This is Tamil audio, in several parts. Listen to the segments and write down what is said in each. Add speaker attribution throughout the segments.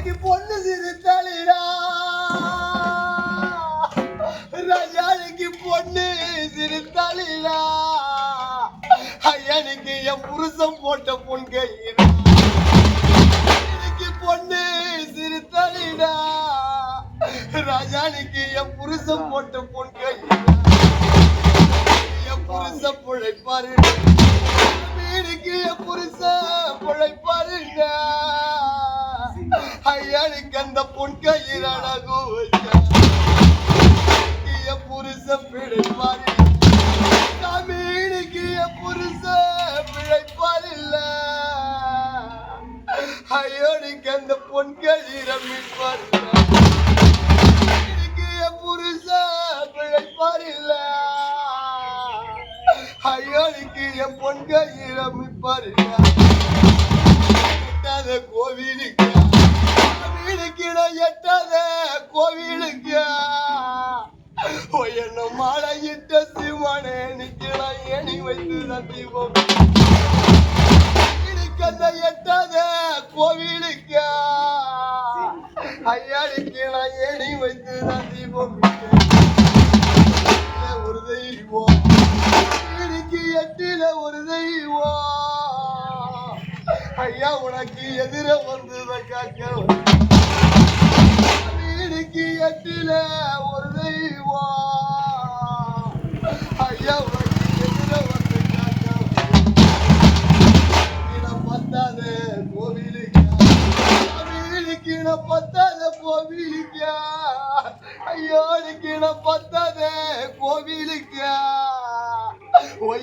Speaker 1: எனக்கு பொண்ணு சிரித்தாளிடா. ராஜாளுக்கு பொண்ணு சிரித்தாளிடா. ஐயனுக்கு என் புருஷன் போட்ட பொன் கையிடா. பொண்ணு சிரித்தாளிடா. ராஜாளுக்கு என் புருஷன் போட்ட பொன் கையிடா. என் புருஷன் பிழைப்பாரு எனக்கு அந்த பொன் கையில் அழகு என் புருஷன் பிழைப்பார் வீடுக்கு என் பிழைப்பார் இல்ல. ஐயோனுக்கு அந்த பொன் கையில் மீட்பாருங்க வீடுக்கு பிழைப்பார் இல்ல. ஐயோனுக்கு என் பொன்க இரமிப்பாரு எட்டாத கோவிலுக்கு கோவிலுக்கு நான் எட்டாத கோவிலுக்கு. என்ன மாலையிட்ட சிவனே நிக்கலாம் ஏணி வைத்து நான் தீபம் வீடுக்கு எட்டாத கோவிலுக்கு. ஐயாளுக்கு நான் ஏணி வைத்து நான் தீபம் ஒரு தெய்வம். வீடுக்கு எட்டில ஒரு தெய்வம். ஐயா உனக்கு எதிர வந்து வீடுக்கு எட்டில ஒரு தெய்வம் ஐயா உனக்கு எதிர வந்து காக்க கீழே கோவிலுக்கு வீடுக்கு பத்தாத கோவிலுக்கு ஐயோ கீழே பத்தாத கோவிலுக்கு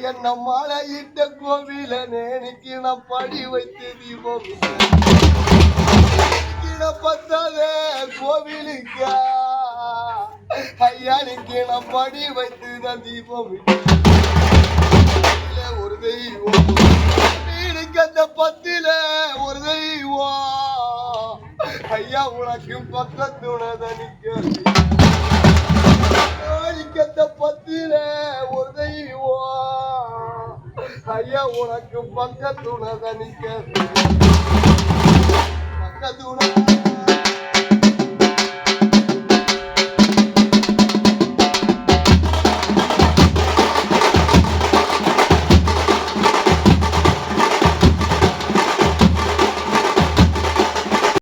Speaker 1: என்ன மாலையிட்ட கோவில நேனிக்கு நான் படி வைத்து தீபம் பத்தாதே கோவிலுக்கா ஐயானுக்கு நான் படி வைத்து தான் தீபம் ஒரு தெய்வம். வீடுக்கு அந்த பத்தில ஒரு தெய்வம். ஐயா உனக்கும் பக்கத்துணத நிக்க அந்த பத்தில ஒரு தெய்வம். ஐயா உனக்கு பக்கத்துணத நிக்க